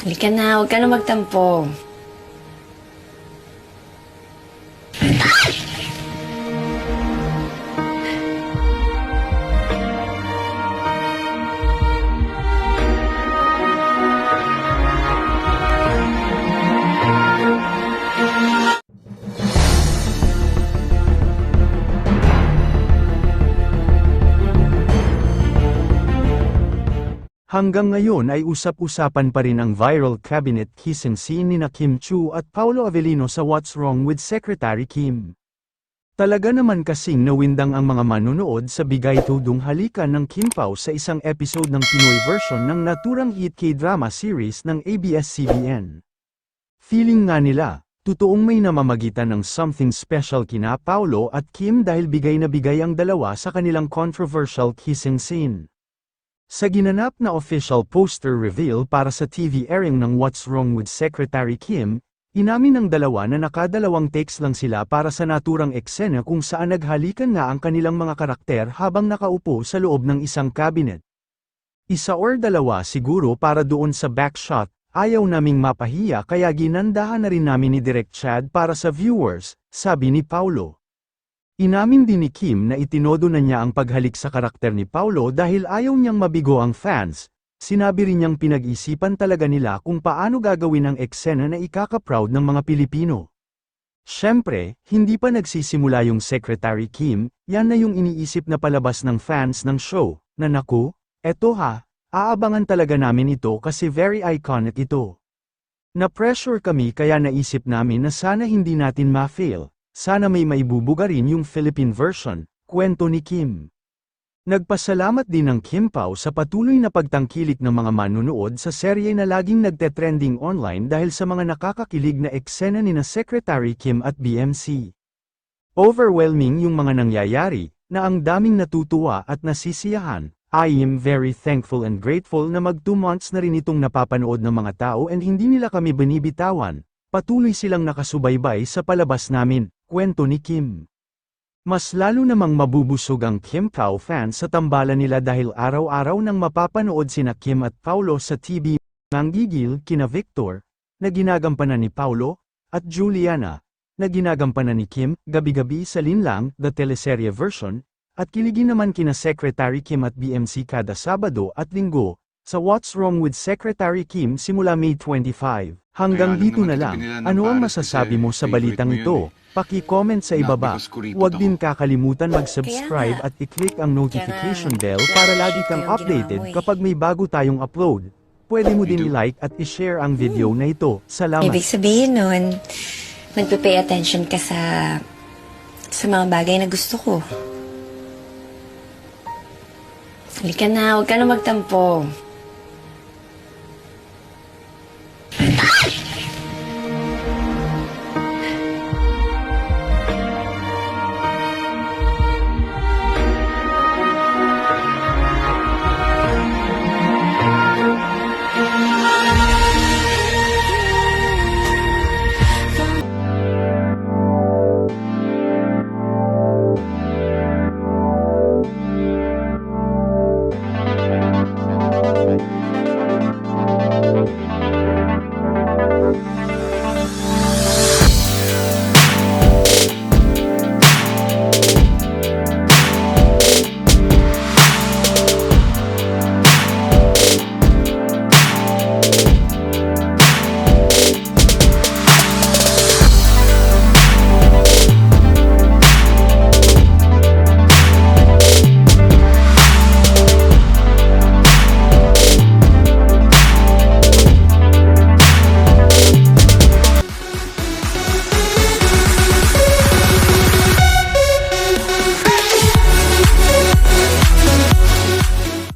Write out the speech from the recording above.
Halika na, huwag ka na magtampo. Hanggang ngayon ay usap-usapan pa rin ang viral cabinet kissing scene ni na Kim Chu at Paulo Avellino sa What's Wrong with Secretary Kim. Talaga naman kasing nawindang ang mga manunood sa bigay tudong halikan ng Kim Pao sa isang episode ng Pinoy version ng naturang hit K-drama series ng ABS-CBN. Feeling nga nila, totoong may namamagitan ng something special kina Paulo at Kim dahil bigay na bigay ang dalawa sa kanilang controversial kissing scene. Sa ginanap na official poster reveal para sa TV airing ng What's Wrong with Secretary Kim, inamin ng dalawa na nakadalawang takes lang sila para sa naturang eksena kung saan naghalikan nga ang kanilang mga karakter habang nakaupo sa loob ng isang cabinet. Isa or dalawa siguro para doon sa backshot, ayaw naming mapahiya kaya ginandahan na rin namin ni Direk Chad para sa viewers, sabi ni Paulo. Inamin din ni Kim na itinodo na niya ang paghalik sa karakter ni Paulo dahil ayaw niyang mabigo ang fans. Sinabi rin niyang pinag-isipan talaga nila kung paano gagawin ang eksena na ikaka-proud ng mga Pilipino. Siyempre, hindi pa nagsisimula yung Secretary Kim, yan na yung iniisip na palabas ng fans ng show, na naku, eto ha, aabangan talaga namin ito kasi very iconic ito. Na-pressure kami kaya naisip namin na sana hindi natin ma-fail, sana may maibubuga rin yung Philippine version, kwento ni Kim. Nagpasalamat din ng Kim Pao sa patuloy na pagtangkilik ng mga manunood sa serye na laging nagte-trending online dahil sa mga nakakakilig na eksena ni na Secretary Kim at BMC. Overwhelming yung mga nangyayari, na ang daming natutuwa at nasisiyahan. I am very thankful and grateful na mag 2 months na rin itong napapanood ng mga tao and hindi nila kami binibitawan. Patuloy silang nakasubaybay sa palabas namin, kwento ni Kim. Mas lalo namang mabubusog ang Kim Pao fans sa tambalan nila dahil araw-araw nang mapapanood sina Kim at Paulo sa TV, nanggigil kina Victor, na ginagampanan ni Paulo, at Juliana, na ginagampanan ni Kim, gabi-gabi sa Linlang, the teleserye version, at kiligin naman kina Secretary Kim at BMC kada Sabado at Linggo, sa What's Wrong with Secretary Kim simula May 25. Hanggang Kaya dito na lang, ano ang masasabi mo sa balitang ito? eh. Paki-comment sa ibaba. Huwag din kakalimutan mag-subscribe at i-click ang notification bell para lagi kang updated eh. kapag may bago tayong upload. Pwede mo din i-like at i-share ang video na ito. Salamat. Ibig sabihin nun, magpe-pay attention ka sa sa mga bagay na gusto ko. Halika na, huwag ka na magtampo.